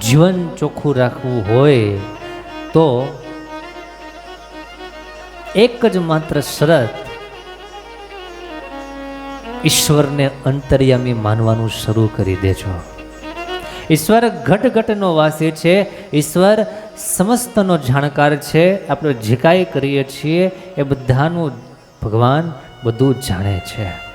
જીવન ચોખ્ખું રાખવું હોય તો એક જ માત્ર શરત ઈશ્વરને અંતર્યામી માનવાનું શરૂ કરી દેજો ઈશ્વર ઘટ ઘટનો વાસી છે, ઈશ્વર સમસ્તનો જાણકાર છે, આપણે જે કાંઈ કરીએ છીએ એ બધાનું ભગવાન બધું જાણે છે.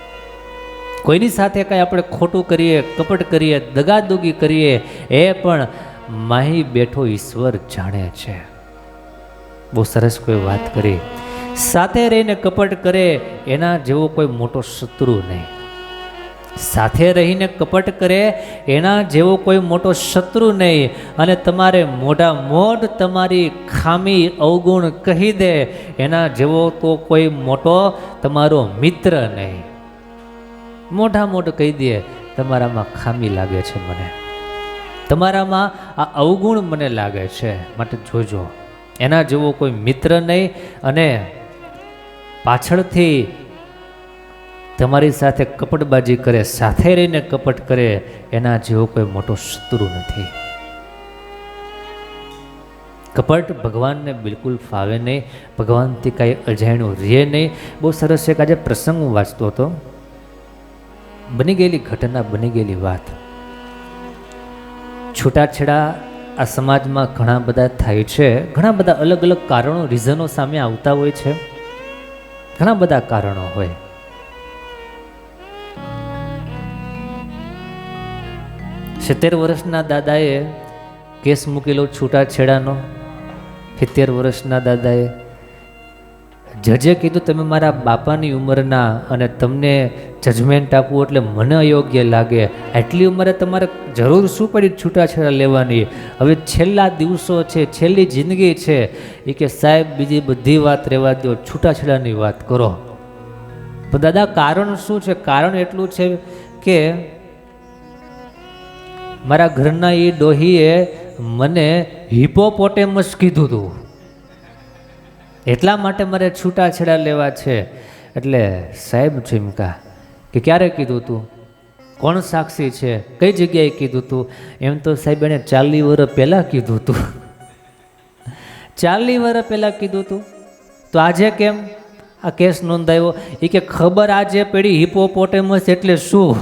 કોઈની સાથે કાંઈ આપણે ખોટું કરીએ, કપટ કરીએ, દગાદુગી કરીએ, એ પણ માહી બેઠો ઈશ્વર જાણે છે. બહુ સરસ કોઈ વાત કરી. સાથે રહીને કપટ કરે એના જેવો કોઈ મોટો શત્રુ નહીં. સાથે રહીને કપટ કરે એના જેવો કોઈ મોટો શત્રુ નહીં. અને તમારે મોઢા મોઢ તમારી ખામી અવગુણ કહી દે એના જેવો તો કોઈ મોટો તમારો મિત્ર નહીં. મોઢા મોઢ કહી દે, તમારામાં ખામી લાગે છે મને. તમારામાં આ અવગુણ મને લાગે છે. માટે જોજો, એના જેવો કોઈ મિત્ર નહીં અને પાછળથી તમારી સાથે કપટબાજી કરે, સાથે રહીને કપટ કરે, એના જેવો કોઈ મોટો શત્રુ નથી. કપટ ભગવાનને બિલકુલ ફાવે નહીં. ભગવાનથી કાંઈ અજાણ્યું રહે નહીં. બહુ સરસ એક આજે પ્રસંગ હું વાંચતો હતો. બની ગયેલી ઘટના, બની ગયેલી વાત. છૂટાછેડા આ સમાજમાં ઘણા બધા થાય છે. ઘણા બધા અલગ અલગ કારણો રીઝનો સામે આવતા હોય છે. ઘણા બધા કારણો હોય. સિત્તેર વર્ષના દાદાએ કેસ મૂકેલો છૂટાછેડાનો. સિત્તેર વર્ષના દાદાએ જજે કીધું, તમે મારા બાપાની ઉંમરના અને તમને જજમેન્ટ આપવું એટલે મને અયોગ્ય લાગે. આટલી ઉંમરે તમારે જરૂર શું પડી છૂટાછેડા લેવાની? હવે છેલ્લા દિવસો છે, છેલ્લી જિંદગી છે. એ કે સાહેબ, બીજી બધી વાત રહેવા દો છૂટાછેડાની વાત કરો. તો દાદા, કારણ શું છે? કારણ એટલું છે કે મારા ઘરના એ ડોહીએ મને હિપોપોટેમસ કીધું હતું એટલા માટે મારે છૂટાછેડા લેવા છે. એટલે સાહેબ ચીમકા કે ક્યારે કીધું તું? કોણ સાક્ષી છે? કઈ જગ્યાએ કીધું તું? એમ તો સાહેબ એણે ચાલી વર્ષ પહેલાં કીધું તું. ચાલી વર્ષ પહેલાં કીધું તું? તો આજે કેમ? આ કેસ નોંધાયો. એ કે ખબર આજે પડી હિપોપોટેમસ એટલે શું?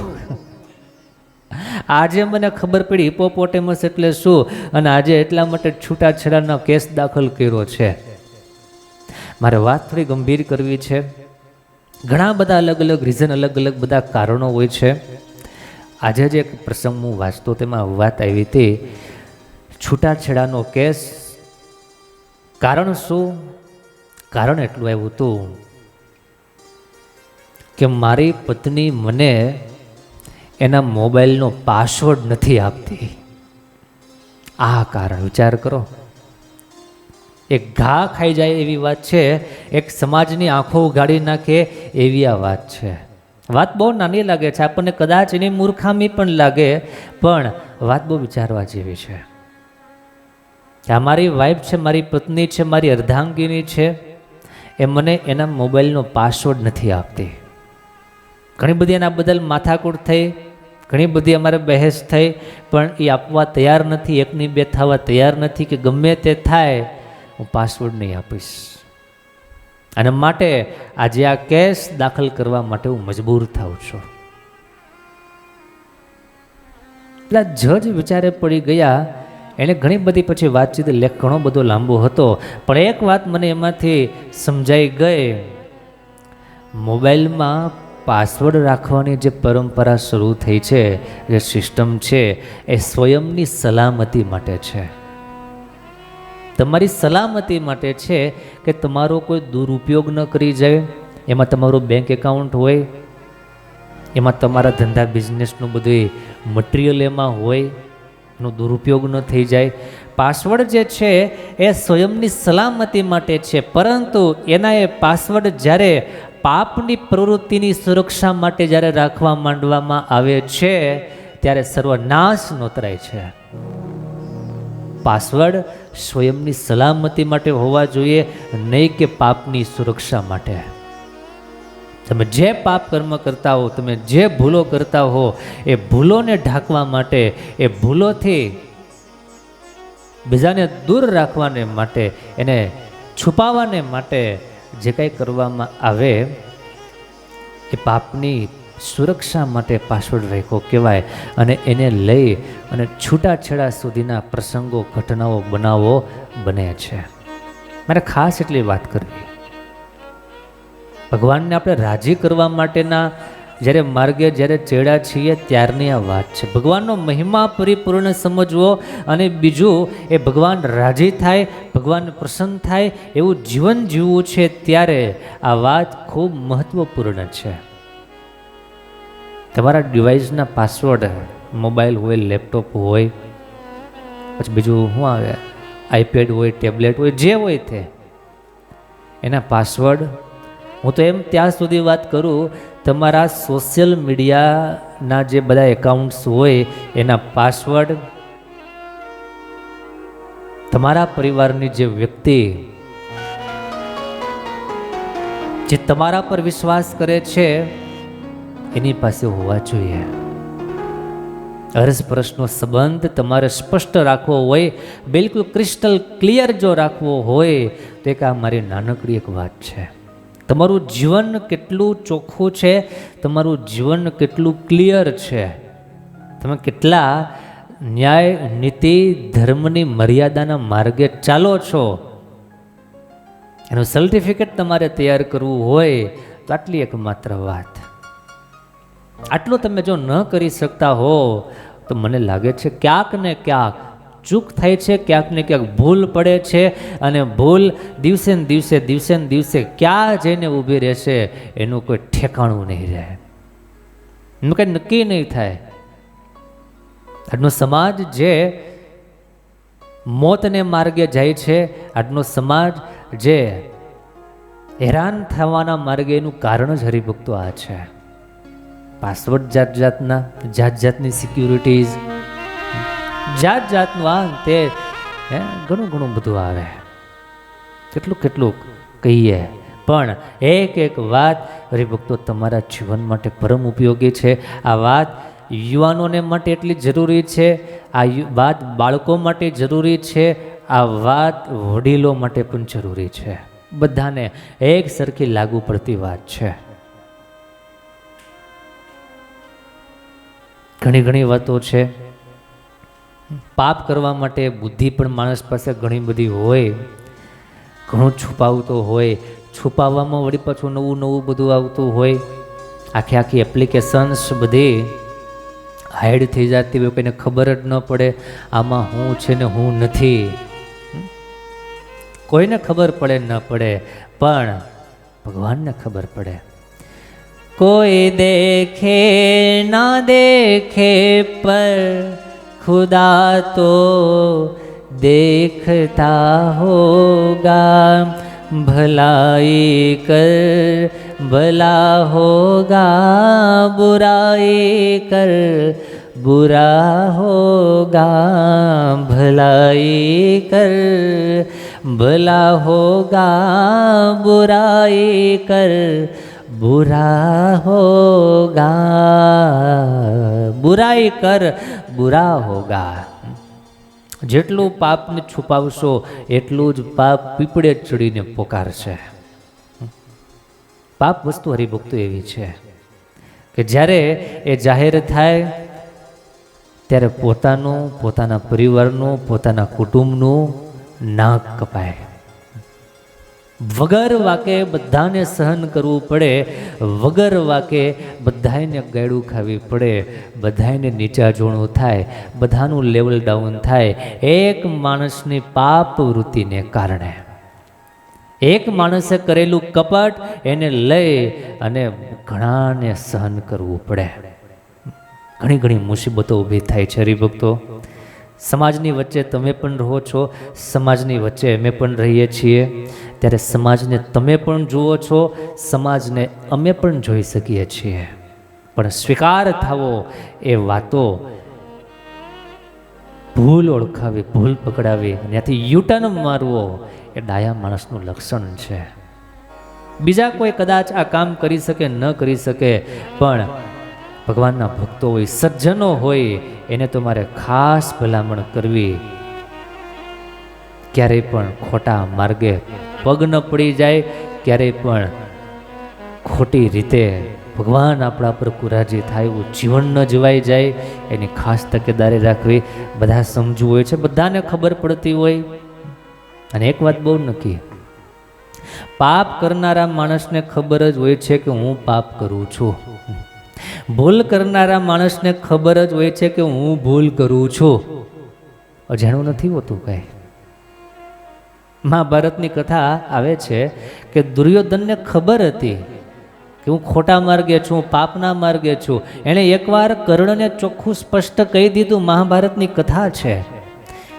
આજે મને ખબર પડી હિપોપોટેમસ એટલે શું? અને આજે એટલા માટે છૂટાછેડાનો કેસ દાખલ કર્યો છે. મારે વાત થોડી ગંભીર કરવી છે. ઘણા બધા અલગ અલગ રીઝન અલગ અલગ બધા કારણો હોય છે. આજે જે એક પ્રસંગ હું વાંચતો તેમાં વાત આવી હતી, છૂટાછેડાનો કેસ. કારણ શું? કારણ એટલું આવ્યું હતું કે મારી પત્ની મને એના મોબાઈલનો પાસવર્ડ નથી આપતી. આ કારણ વિચાર કરો. એક ઘા ખાઈ જાય એવી વાત છે, એક સમાજની આંખો ઉગાડી નાખે એવી આ વાત છે. વાત બહુ નાની લાગે છે, આપણને કદાચ એની મૂર્ખામી પણ લાગે, પણ વાત બહુ વિચારવા જેવી છે. આ મારી વાઈફ છે, મારી પત્ની છે, મારી અર્ધાંગીની છે, એ મને એના મોબાઈલનો પાસવર્ડ નથી આપતી. ઘણી બધી એના બદલ માથાકૂટ થઈ, ઘણી બધી અમારે બહેસ થઈ, પણ એ આપવા તૈયાર નથી, એકની બે થવા તૈયાર નથી કે ગમે તે થાય હું પાસવર્ડ નહીં આપીશ. અને માટે આજે આ કેસ દાખલ કરવા માટે હું મજબૂર થાઉં છું. એટલે જજ વિચારે પડી ગયા. એણે ઘણી બધી પછી વાતચીત, લેખ ઘણો બધો લાંબો હતો. પણ એક વાત મને એમાંથી સમજાઈ ગઈ. મોબાઈલમાં પાસવર્ડ રાખવાની જે પરંપરા શરૂ થઈ છે, જે સિસ્ટમ છે, એ સ્વયંની સલામતી માટે છે. તમારી સલામતી માટે છે કે તમારો કોઈ દુરુપયોગ ન કરી જાય? એમાં તમારું બેંક એકાઉન્ટ હોય, એમાં તમારા ધંધા બિઝનેસનું બધું મટીરિયલ એમાં હોય, એનો દુરુપયોગ ન થઈ જાય. પાસવર્ડ જે છે એ સ્વયંની સલામતી માટે છે, પરંતુ એના એ પાસવર્ડ જ્યારે પાપની પ્રવૃત્તિની સુરક્ષા માટે જ્યારે રાખવા માંડવામાં આવે છે, ત્યારે સર્વનાશ નોતરાય છે. પાસવર્ડ સ્વયંની સલામતી માટે હોવા જોઈએ, નહીં કે પાપની સુરક્ષા માટે. તમે જે પાપ કર્મ કરતા હો, તમે જે ભૂલો કરતા હો, એ ભૂલોને ઢાંકવા માટે, એ ભૂલોથી બીજાને દૂર રાખવાને માટે, એને છુપાવવાને માટે જે કાંઈ કરવામાં આવે, એ પાપની સુરક્ષા માટે પાસવર્ડ રાખ્યો કહેવાય અને એને લઈ અને છૂટાછેડા સુધીના પ્રસંગો, ઘટનાઓ બનાવો બને છે. મારે ખાસ એટલી વાત કરવી. ભગવાનને આપણે રાજી કરવા માટેના જ્યારે માર્ગે જ્યારે ચેડા છીએ ત્યારની આ વાત છે. ભગવાનનો મહિમા પરિપૂર્ણ સમજવો અને બીજું એ ભગવાન રાજી થાય, ભગવાન પ્રસન્ન થાય એવું જીવન જીવવું છે ત્યારે આ વાત ખૂબ મહત્ત્વપૂર્ણ છે. તમારા ડિવાઇસના પાસવર્ડ મોબાઈલ હોય લેપટોપ હોય, પછી બીજું શું આવે? આઈપેડ હોય ટેબ્લેટ હોય, જે હોય તે. એના પાસવર્ડ હું તો એમ ત્યાં સુધી વાત કરું, તમારા સોશિયલ મીડિયાના જે બધા એકાઉન્ટ્સ હોય, એના પાસવર્ડ તમારા પરિવારની જે વ્યક્તિ, જે તમારા પર વિશ્વાસ કરે છે એની પાસે હોવા જોઈએ. અરસપરસનો સંબંધ તમારે સ્પષ્ટ રાખવો હોય, બિલકુલ ક્રિસ્ટલ ક્લિયર જો રાખવો હોય, તો એક આ મારી નાનકડી એક વાત છે. તમારું જીવન કેટલું ચોખ્ખું છે, તમારું જીવન કેટલું ક્લિયર છે. તમે કેટલા ન્યાય, નીતિ, ધર્મની મર્યાદાના માર્ગે ચાલો છો. એનું સર્ટિફિકેટ તમારે તૈયાર કરવું હોય, તો આટલી એક માત્ર વાત. આટલું તમે જો ન કરી શકતા હો, તો મને લાગે છે ક્યાંક ને ક્યાંક ચૂક થાય છે, ક્યાંક ને ક્યાંક ભૂલ પડે છે અને ભૂલ દિવસે ને દિવસે દિવસે ને દિવસે ક્યાં જઈને ઊભી રહેશે એનું કોઈ ઠેકાણું નહીં રહે. એનું કંઈ નક્કી નહીં થાય. આજનો સમાજ જે મોતને માર્ગે જાય છે, આજનો સમાજ જે હેરાન થવાના માર્ગે એનું કારણ જ હરિભક્તો આ છે. પાસવર્ડ જાત જાતના, જાત જાતની સિક્યુરિટીઝ જાત જાતનું આ તે ઘણું ઘણું બધું આવે. કેટલું કેટલું કહીએ. પણ એક એક વાત, હરિભક્તો, તમારા જીવન માટે પરમ ઉપયોગી છે. આ વાત યુવાનોને માટે એટલી જરૂરી છે. આ વાત બાળકો માટે જરૂરી છે. આ વાત વડીલો માટે પણ જરૂરી છે. બધાને એક સરખી લાગુ પડતી વાત છે. ઘણી ઘણી વાતો છે. પાપ કરવા માટે બુદ્ધિ પણ માણસ પાસે ઘણી બધી હોય. ઘણું છુપાવતો હોય. છુપાવવામાં વળી પાછું નવું નવું બધું આવતું હોય. આખી આખી એપ્લિકેશન્સ બધી હાઈડ થઈ જતી હોય, કોઈને ખબર જ ન પડે આમાં હું છે ને હું નથી. કોઈને ખબર પડે ન પડે, પણ ભગવાનને ખબર પડે. कोई देखे, ना देखे, पर खुदा तो देखता होगा। भलाई कर, भला होगा। बुराई कर, बुरा होगा। भलाई कर, भला होगा। बुराई कर बुरा होगा बुराई કર બુરા હોગા જેટલું પાપને છુપાવશો એટલું જ પાપ પીપળે ચડીને પોકારશે પાપ વસ્તુ હરિભક્તો એવી છે કે જ્યારે એ જાહેર થાય ત્યારે પોતાનું પોતાના પરિવારનું પોતાના કુટુંબનું નાક કપાય વગર વાકે બધાને સહન કરવું પડે, વગર વાકે બધાને ગાયડું ખાવી પડે બધાને નીચા જોણું થાય, બધાનું લેવલ ડાઉન થાય. એક માણસની પાપ વૃત્તિને કારણે. એક માણસે કરેલું કપટ એને લઈ અને ઘણાને સહન કરવું પડે. ઘણી ઘણી મુસીબતો ઊભી થાય છે હરિભક્તો. સમાજની વચ્ચે તમે પણ રહો છો, સમાજની વચ્ચે અમે પણ રહીએ છીએ. ત્યારે સમાજને તમે પણ જુઓ છો, સમાજને અમે પણ જોઈ શકીએ છીએ. પણ સ્વીકાર થવો એ વાતો ભૂલ ઓળખાવી, ભૂલ પકડાવી, ત્યાંથી યુટર્ન મારવો એ ડાયા માણસનું લક્ષણ છે. બીજા કોઈ કદાચ આ કામ કરી શકે, ન કરી શકે, પણ ભગવાનના ભક્તો હોય, સજ્જનો હોય, એને તો મારે ખાસ ભલામણ કરવી. ક્યારેય પણ ખોટા માર્ગે પગ ન પડી જાય, ક્યારેય પણ ખોટી રીતે ભગવાન આપણા પર કુરાજી થાય, એવું જીવન ન જીવાઈ જાય, એની ખાસ તકેદારી રાખવી બધા સમજવું હોય છે, બધાને ખબર પડતી હોય. અને એક વાત બહુ નક્કી, પાપ કરનારા માણસને ખબર જ હોય છે કે હું પાપ કરું છું. ભૂલ કરનારા માણસને ખબર જ હોય છે કે હું ભૂલ કરું છું. અજાણું નથી હોતું કાંઈ? મહાભારતની કથા આવે છે કે દુર્યોધનને ખબર હતી કે હું ખોટા માર્ગે છું, પાપના માર્ગે છું. એણે એકવાર કર્ણને ચોખ્ખું સ્પષ્ટ કહી દીધું, મહાભારતની કથા છે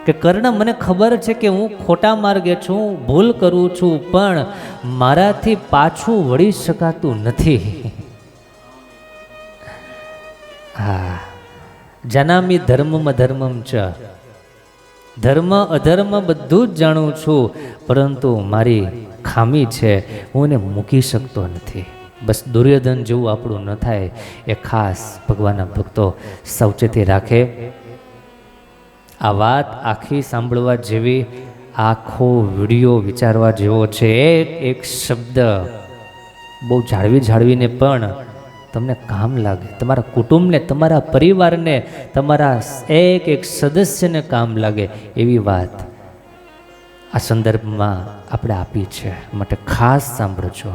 કે કર્ણ મને ખબર છે કે હું ખોટા માર્ગે છું, ભૂલ કરું છું, પણ મારાથી પાછું વળી શકાતું નથી. હા. જનામી ધર્મમ ધર્મમ ચ. ધર્મ, અધર્મ બધું જ જાણું છું, પરંતુ મારી ખામી છે, હું એને મૂકી શકતો નથી. બસ દુર્યોધન જેવું આપણું ન થાય, એ ખાસ ભગવાનના ભક્તો સાવચેતી રાખે. આ વાત આખી સાંભળવા જેવી, આખો વીડિયો વિચારવા જેવો છે એક એક શબ્દ બહુ જાળવી જાળવીને પણ તમને કામ લાગે, તમારા કુટુંબને, તમારા પરિવારને, તમારા એક એક સદસ્યને કામ લાગે એવી વાત આ સંદર્ભમાં આપણે આપી છે. માટે ખાસ સાંભળજો.